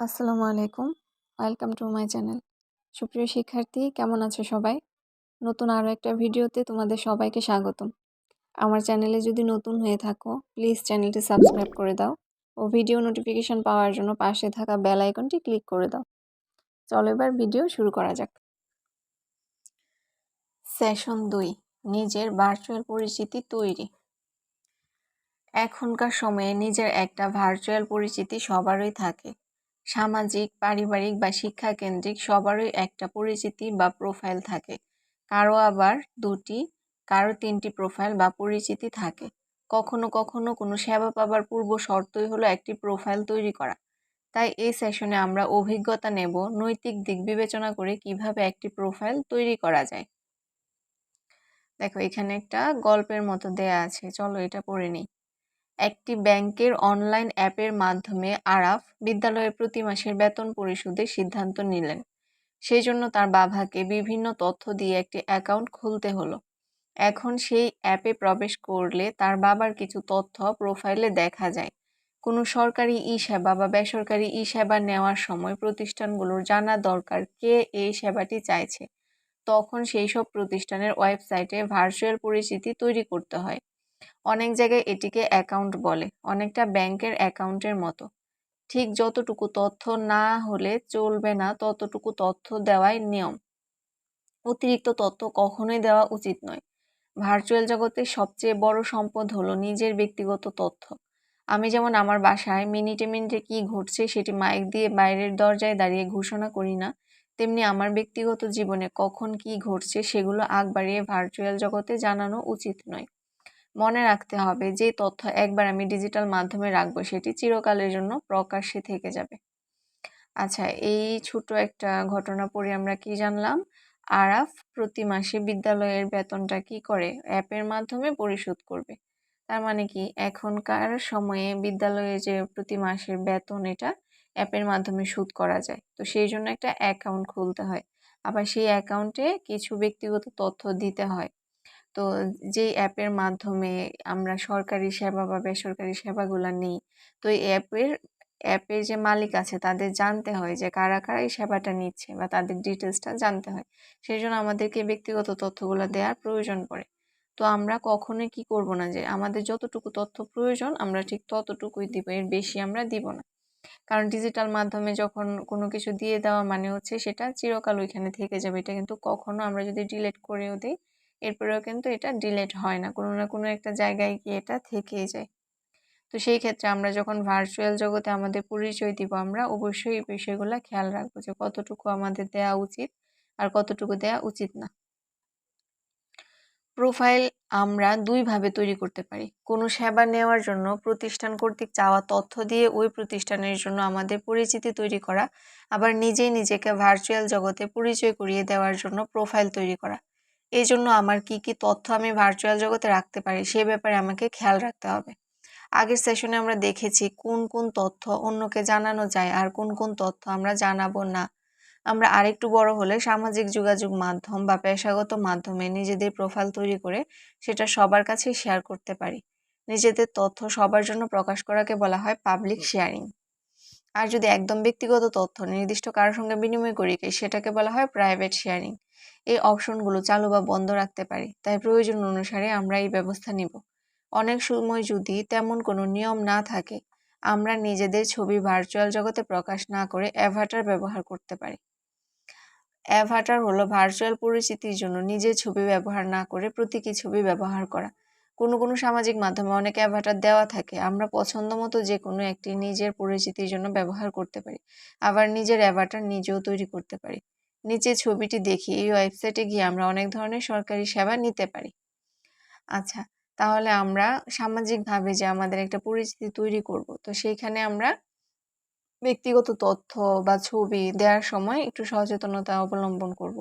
আসসালামু আলাইকুম। Welcome to my channel সুপ্রিয় শিক্ষার্থী, কেমন আছো সবাই? নতুন আরও একটা ভিডিওতে তোমাদের সবাইকে স্বাগতম। আমার চ্যানেলে যদি নতুন হয়ে থাকো প্লিজ চ্যানেলটি সাবস্ক্রাইব করে দাও ও ভিডিও নোটিফিকেশন পাওয়ার জন্য পাশে থাকা বেল আইকনটি ক্লিক করে দাও। চলো এবার ভিডিও শুরু করা যাক। সেশন দুই, নিজের ভার্চুয়াল পরিচিতি তৈরি। এখনকার সময়ে নিজের একটা ভার্চুয়াল পরিচিতি সবারই থাকে। সামাজিক, পারিবারিক বা শিক্ষা কেন্দ্রিক সবারই একটা পরিচিতি বা প্রোফাইল থাকে। কারও আবার দুটি, কারও তিনটি প্রোফাইল বা পরিচিতি থাকে। কখনো কখনো কোনো সেবা পাবার পূর্ব শর্তই হলো একটি প্রোফাইল তৈরি করা। তাই এই সেশনে আমরা অভিজ্ঞতা নেব, নৈতিক দিক বিবেচনা করে কীভাবে একটি প্রোফাইল তৈরি করা যায়। দেখো, এখানে একটা গল্পের মতো দেয়া আছে। চলো এটা পড়ে নিই। একটি ব্যাংকের অনলাইন অ্যাপের মাধ্যমে আরাফ বিদ্যালয়ে প্রতি মাসের বেতন পরিশোধের সিদ্ধান্ত নিলেন। সেই জন্য তার বাবাকে বিভিন্ন তথ্য দিয়ে একটি অ্যাকাউন্ট খুলতে হলো। এখন সেই অ্যাপে প্রবেশ করলে তার বাবার কিছু তথ্য প্রোফাইলে দেখা যায়। কোনো সরকারি ই সেবা বা বেসরকারি ই সেবা নেওয়ার সময় প্রতিষ্ঠানগুলোর জানা দরকার কে এই সেবাটি চাইছে। তখন সেই সব প্রতিষ্ঠানের ওয়েবসাইটে ভার্চুয়াল পরিচিতি তৈরি করতে হয়। অনেক জায়গায় এটিকে অ্যাকাউন্ট বলে, অনেকটা ব্যাংকের অ্যাকাউন্টের মতো। ঠিক যতটুকু তথ্য না হলে চলবে না ততটুকু তথ্য দেওয়াই নিয়ম। অতিরিক্ত তথ্য কখনোই দেওয়া উচিত নয়। ভার্চুয়াল জগতে সবচেয়ে বড় সম্পদ হলো নিজের ব্যক্তিগত তথ্য। আমি যেমন আমার বাসায় মিনিটে মিনিটে কি ঘটছে সেটি মাইক দিয়ে বাইরের দরজায় দাঁড়িয়ে ঘোষণা করি না, তেমনি আমার ব্যক্তিগত জীবনে কখন কি ঘটছে সেগুলো আগ বাড়িয়ে ভার্চুয়াল জগতে জানানো উচিত নয়। মনে রাখতে হবে যে তথ্য একবার আমি ডিজিটাল মাধ্যমে রাখব, সেটি চিরকালের জন্য প্রকাশ্যে থেকে যাবে। আচ্ছা এই ছোট একটা ঘটনা পড়ে আমরা কি জানলাম? আরাফ প্রতি মাসে বিদ্যালয়ের বেতনটা কি করে? অ্যাপের মাধ্যমে পরিশোধ করবে। তার মানে কি, এখনকার সময়ে বিদ্যালয়ে যে প্রতি মাসের বেতন, এটা অ্যাপের মাধ্যমে সুদ করা যায়। তো সেই জন্য একটা অ্যাকাউন্ট খুলতে হয়। আবার সেই অ্যাকাউন্টে কিছু ব্যক্তিগত তথ্য দিতে হয়। তো যেই অ্যাপের মাধ্যমে আমরা সরকারি সেবা বা বেসরকারি সেবাগুলো নিই, তো এই অ্যাপের অ্যাপের যে মালিক আছে তাদের জানতে হয় যে কারা কারা এই সেবাটা নিচ্ছে বা তাদের ডিটেলসটা জানতে হয়। সেই জন্য আমাদেরকে ব্যক্তিগত তথ্যগুলো দেওয়ার প্রয়োজন পড়ে। তো আমরা কখনোই কি করব না যে আমাদের যতটুকু তথ্য প্রয়োজন আমরা ঠিক ততটুকুই দিব, এর বেশি আমরা দিব না। কারণ ডিজিটাল মাধ্যমে যখন কোনো কিছু দিয়ে দেওয়া মানে হচ্ছে সেটা চিরকাল ওইখানে থেকে যাবে, এটা কিন্তু কখনো আমরা যদি ডিলেট করেও দিই এরপরেও কিন্তু এটা ডিলেট হয় না। কোনো না কোনো একটা জায়গায় গিয়ে এটা থেকেই যায়। তো সেই ক্ষেত্রে আমরা যখন ভার্চুয়াল জগতে আমাদের পরিচয় দিব, আমরা অবশ্যই এই বিষয়গুলো খেয়াল রাখব যে কতটুকু আমাদের দেওয়া উচিত আর কতটুকু দেওয়া উচিত না। প্রোফাইল আমরা দুইভাবে তৈরি করতে পারি। কোনো সেবা নেওয়ার জন্য, প্রতিষ্ঠান কর্তৃক চাওয়া তথ্য দিয়ে ওই প্রতিষ্ঠানের জন্য আমাদের পরিচিতি তৈরি করা, আবার নিজেই নিজেকে ভার্চুয়াল জগতে পরিচয় করিয়ে দেওয়ার জন্য প্রোফাইল তৈরি করা। এই জন্য আমার কি কি তথ্য আমি ভার্চুয়াল জগতে রাখতে পারি, সে ব্যাপারে আমাকে খেয়াল রাখতে হবে। আগের সেশনে আমরা দেখেছি কোন কোন তথ্য অন্যকে জানানো যায় আর কোন কোন তথ্য আমরা জানাব না। আমরা আরেকটু বড় হলে সামাজিক যোগাযোগ মাধ্যম বা পেশাগত মাধ্যমে নিজেদের প্রোফাইল তৈরি করে সেটা সবার কাছে শেয়ার করতে পারি। নিজেদের তথ্য সবার জন্য প্রকাশ করাকে বলা হয় পাবলিক শেয়ারিং আর যদি একদম ব্যক্তিগত তথ্য নির্দিষ্ট কারোর সঙ্গে বিনিময় করি, সেটাকে বলা হয় প্রাইভেট শেয়ারিং এই অপশনগুলো চালু বা বন্ধ রাখতে পারি। তাই প্রয়োজন অনুসারে আমরা এই ব্যবস্থা নিব। অনেক সময় যদি তেমন কোনো নিয়ম না থাকে, আমরা নিজেদের ছবি ভার্চুয়াল জগতে প্রকাশ না করে অ্যাভাটার ব্যবহার করতে পারি। অ্যাভাটার হলো ভার্চুয়াল পরিচিতির জন্য নিজের ছবি ব্যবহার না করে প্রতীকী ছবি ব্যবহার করা। কোনো কোনো সামাজিক মাধ্যমে অনেক অ্যাভাটার দেওয়া থাকে, আমরা পছন্দ মতো যে কোনো একটি নিজের পরিচিতির জন্য ব্যবহার করতে পারি। আবার নিজের অ্যাভাটার নিজেও তৈরি করতে পারি। নিচে ছবিটি দেখি, এই ওয়েবসাইটে গিয়ে আমরা অনেক ধরনের সরকারি সেবা নিতে পারি। আচ্ছা তাহলে আমরা সামাজিকভাবে যে আমাদের একটা পরিচিতি তৈরি করব, তো সেইখানে আমরা ব্যক্তিগত তথ্য বা ছবি দেওয়ার সময় একটু সচেতনতা অবলম্বন করব।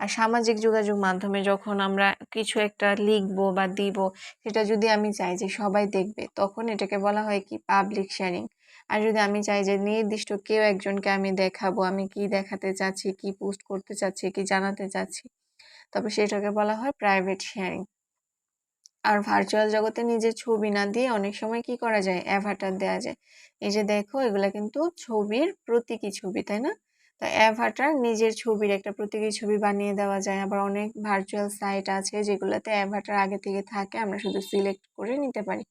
আর সামাজিক যোগাযোগ মাধ্যমে যখন আমরা কিছু একটা লিখব বা দিব, সেটা যদি আমি চাই যে সবাই দেখবে, তখন এটাকে বলা হয় কি? পাবলিক শেয়ারিং আর যদি আমি চাই যে নির্দিষ্ট কেউ একজনকে আমি দেখাবো, আমি কি দেখাতে চাচ্ছি, কি পোস্ট করতে চাচ্ছি, কি জানাতে চাচ্ছি, তবে সেটাকে বলা হয় প্রাইভেট শেয়ারিং। আর ভার্চুয়াল জগতে নিজের ছবি না দিয়ে অনেক সময় কি করা যায়? অ্যাভাটার দেওয়া যায়। এই যে দেখো, এগুলা কিন্তু ছবির প্রতীকী ছবি, তাই না? তো অ্যাভাটার নিজের ছবির একটা প্রতীকী ছবি বানিয়ে দেওয়া যায়। আবার অনেক ভার্চুয়াল সাইট আছে যেগুলোতে অ্যাভাটার আগে থেকে থাকে, আমরা শুধু সিলেক্ট করে নিতে পারি।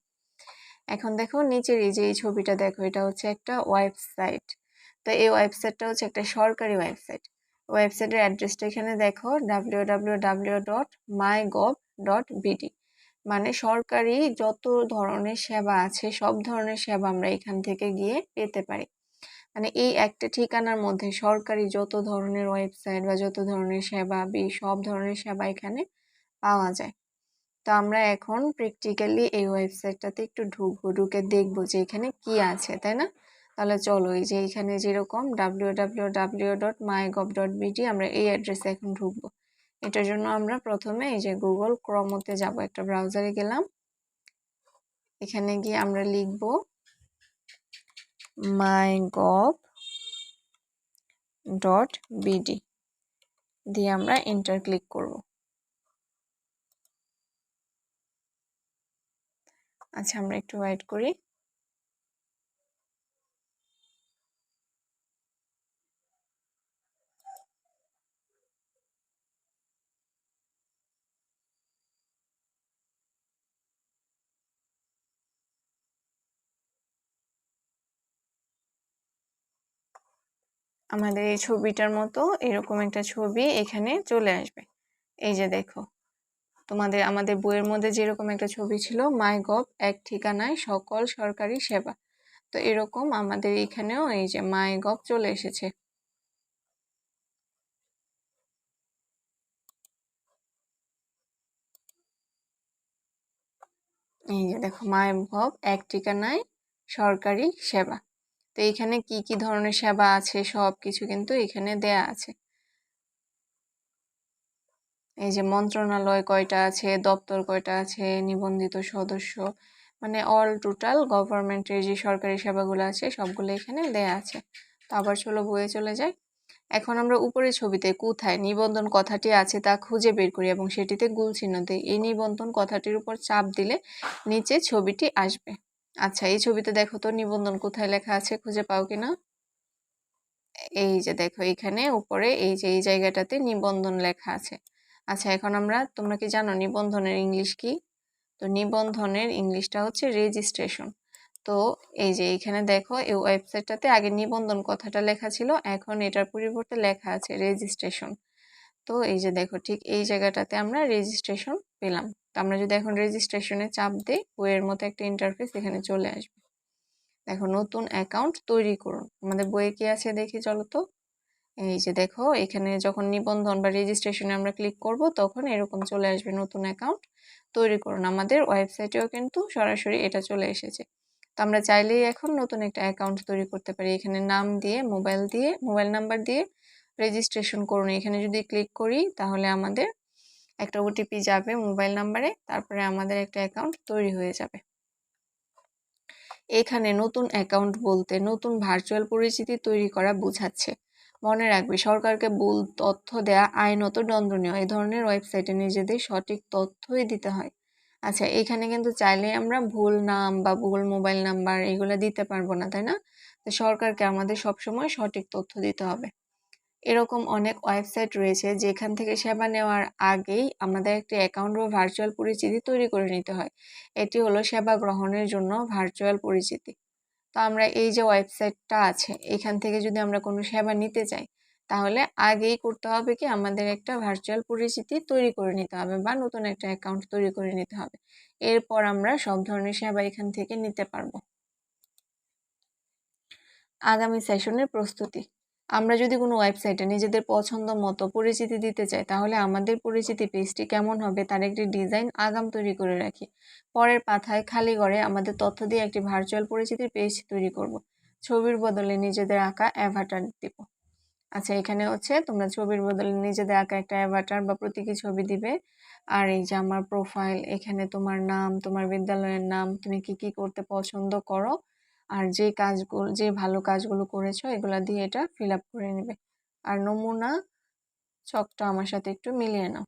এখন দেখো নিচের এই যে এই ছবিটা দেখো, এটা হচ্ছে একটা ওয়েবসাইট। তো এই ওয়েবসাইটটা হচ্ছে একটা সরকারি ওয়েবসাইট। ওয়েবসাইটের অ্যাড্রেসটা এখানে দেখো W W W dot my gov dot মানে সরকারি যত ধরনের সেবা আছে, সব ধরনের সেবা আমরা এখান থেকে গিয়ে পেতে পারি। মানে এই একটা ঠিকানার মধ্যে সরকারি যত ধরনের ওয়েবসাইট বা যত ধরনের সেবা বি সব ধরনের সেবা এখানে পাওয়া যায়। তো আমরা এখন প্র্যাকটিক্যালি এই ওয়েবসাইটটাতে একটু ঢুকবো, ঢুকে দেখব যে এখানে কি আছে, তাই না? তাহলে চলো এই যে এখানে যেরকম W W W dot my gov dot আমরা এই অ্যাড্রেসে এখন ঢুকবো। এটার জন্য আমরা প্রথমে এই যে গুগল ক্রমতে যাব, একটা ব্রাউজারে গেলাম। এখানে গিয়ে আমরা লিখব মাই গভ ডট বিডি দিয়ে আমরা এন্টার ক্লিক করব। আচ্ছা আমরা একটু ওয়েট করি। আমাদের এই ছবিটার মতো এরকম একটা ছবি এখানে চলে আসবে। এই যে দেখো। তোমাদের, আমাদের বইয়ের মধ্যে যেরকম একটা ছবি ছিল, মাই গভ এক ঠিকানায় সকল সরকারি সেবা। তো এরকম আমাদের এখানেও এই যে মাই গভ চলে এসেছে। এই যে দেখো, মাই গভ এক ঠিকানায় সরকারি সেবা। তো এখানে কি কি ধরনের সেবা আছে সব কিছু কিন্তু এখানে দেয়া আছে। এই যে মন্ত্রণালয় কয়টা আছে, দপ্তর কয়টা আছে, নিবন্ধিত সদস্য মানে অল টোটাল গভর্নমেন্টের যে সরকারি সেবাগুলো আছে সবগুলো এখানে দেয়া আছে। তো আবার চলো বয়ে চলে যায় এখন আমরা উপরের ছবিতে কোথায় নিবন্ধন কথাটি আছে তা খুঁজে বের করি এবং সেটিতে গুল চিহ্ন দিই। এই নিবন্ধন কথাটির উপর চাপ দিলে নিচে ছবিটি আসবে। আচ্ছা এই ছবিতে দেখো তো নিবন্ধন কোথায় লেখা আছে খুঁজে পাও কিনা এই যে দেখো এখানে উপরে এই যে এই জায়গাটাতে নিবন্ধন লেখা আছে। আচ্ছা এখন আমরা, তোমরা কি জানো নিবন্ধনের ইংলিশ কি? তো নিবন্ধনের ইংলিশটা হচ্ছে রেজিস্ট্রেশন তো এই যে এখানে দেখো এই ওয়েবসাইটটাতে আগে নিবন্ধন কথাটা লেখা ছিল, এখন এটার পরিবর্তে লেখা আছে রেজিস্ট্রেশন তো এই যে দেখো, ঠিক এই জায়গাটাতে আমরা রেজিস্ট্রেশন পেলাম। তো আমরা যদি এখন রেজিস্ট্রেশনে চাপ দিই, বইয়ের মতো একটা ইন্টারফেস এখানে চলে আসবে। দেখো, নতুন অ্যাকাউন্ট তৈরি করুন। আমাদের বইয়ে কি আছে দেখি, চলো তো? এই যে দেখো, এখানে যখন নিবন্ধন বা রেজিস্ট্রেশনে আমরা ক্লিক করব, তখন এরকম চলে আসবে নতুন অ্যাকাউন্ট তৈরি করুন। আমাদের ওয়েবসাইটেও কিন্তু সরাসরি এটা চলে এসেছে। তো আমরা চাইলেই এখন নতুন একটা অ্যাকাউন্ট তৈরি করতে পারি। এখানে নাম দিয়ে মোবাইল দিয়ে মোবাইল নাম্বার দিয়ে রেজিস্ট্রেশন করুন। এখানে যদি ক্লিক করি, তাহলে আমাদের একটা ওটিপি যাবে মোবাইল নাম্বারে তারপরে আমাদের একটা অ্যাকাউন্ট তৈরি হয়ে যাবে। এখানে নতুন অ্যাকাউন্ট বলতে নতুন ভার্চুয়াল পরিচিতি তৈরি করা বোঝাচ্ছে। মনে রাখবে, সরকারকে ভুল তথ্য দেয়া আইনত দণ্ডনীয়। এই ধরনের ওয়েবসাইটে নিজেদের সঠিক তথ্যই দিতে হয়। আচ্ছা এখানে কিন্তু চাইলে আমরা ভুল নাম বা ভুল মোবাইল নাম্বার এগুলো দিতে পারব না, তাই না? তো সরকারকে আমাদের সবসময় সঠিক তথ্য দিতে হবে। এরকম অনেক ওয়েবসাইট রয়েছে যেখান থেকে সেবা নেওয়ার আগেই আমাদের একটি অ্যাকাউন্ট বা ভার্চুয়াল পরিচিতি তৈরি করে নিতে হয়। এটি হলো সেবা গ্রহণের জন্য ভার্চুয়াল পরিচিতি। তো আমরা এই যে ওয়েবসাইটটা আছে, এখান থেকে যদি আমরা কোনো সেবা নিতে চাই তাহলে আগেই করতে হবে কি আমাদের একটা ভার্চুয়াল পরিচিতি তৈরি করে নিতে হবে বা নতুন একটা অ্যাকাউন্ট তৈরি করে নিতে হবে। এরপর আমরা সব ধরনের সেবা এখান থেকে নিতে পারব। আগামী সেশনের প্রস্তুতি। আমরা যদি কোনো ওয়েবসাইটে নিজেদের পছন্দ মতো পরিচিতি দিতে চাই, তাহলে আমাদের পরিচিতি পেজটি কেমন হবে তার একটি ডিজাইন আগাম তৈরি করে রাখি। পরের পাথায় খালি ঘরে আমাদের তথ্য দিয়ে একটি ভার্চুয়াল পরিচিতির পেজ তৈরি করব। ছবির বদলে নিজেদের আঁকা অ্যাভাটার দিব। আচ্ছা এখানে হচ্ছে তোমরা ছবির বদলে নিজেদের আঁকা একটা অ্যাভাটার বা প্রতীকী ছবি দিবে। আর এই যে আমার প্রোফাইল এখানে তোমার নাম, তোমার বিদ্যালয়ের নাম, তুমি কি কি করতে পছন্দ করো আর যে কাজগুলো, যে ভালো কাজগুলো করেছ, এগুলো দিয়ে এটা ফিল আপ করে নেবে। আর নমুনা ছকটা আমার সাথে একটু মিলিয়ে নাও।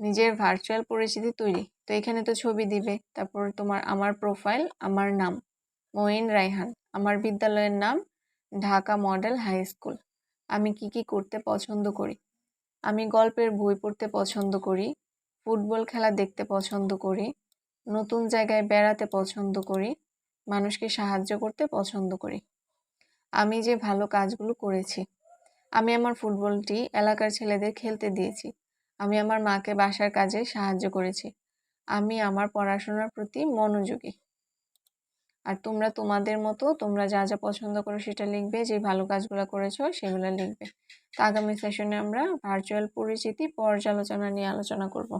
নিজের ভার্চুয়াল পরিচিতি তৈরি। তো এখানে তো ছবি দিবে, তারপর তোমার আমার প্রোফাইল আমার নাম, মঈন রায়হান। আমার বিদ্যালয়ের নাম ঢাকা মডেল হাই স্কুল। আমি কি কি করতে পছন্দ করি? আমি গল্পের বই পড়তে পছন্দ করি, ফুটবল খেলা দেখতে পছন্দ করি, নতুন জায়গায় বেড়াতে পছন্দ করি মানুষকে সাহায্য করতে পছন্দ করি। আমি যে ভালো কাজগুলো করেছি। আমি আমার ফুটবলটি এলাকার ছেলেদের খেলতে দিয়েছি। আমি আমার মাকে বাসার কাজে সাহায্য করেছি। আমি আমার পড়াশোনার প্রতি মনোযোগী। আর তোমরা তোমাদের মতো তোমরা যা যা পছন্দ করো সেটা লিখবে, যে ভালো কাজগুলো করেছ সেগুলো লিখবে। তো আগামী সেশনে আমরা ভার্চুয়াল পরিচিতি পর্যালোচনা নিয়ে আলোচনা করব।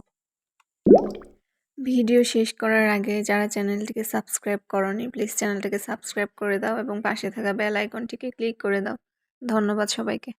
ভিডিও শেষ করার আগে যারা চ্যানেলটিকে সাবস্ক্রাইব করনি, প্লিজ চ্যানেলটিকে সাবস্ক্রাইব করে দাও এবং পাশে থাকা বেল আইকনটিকে ক্লিক করে দাও। ধন্যবাদ সবাইকে।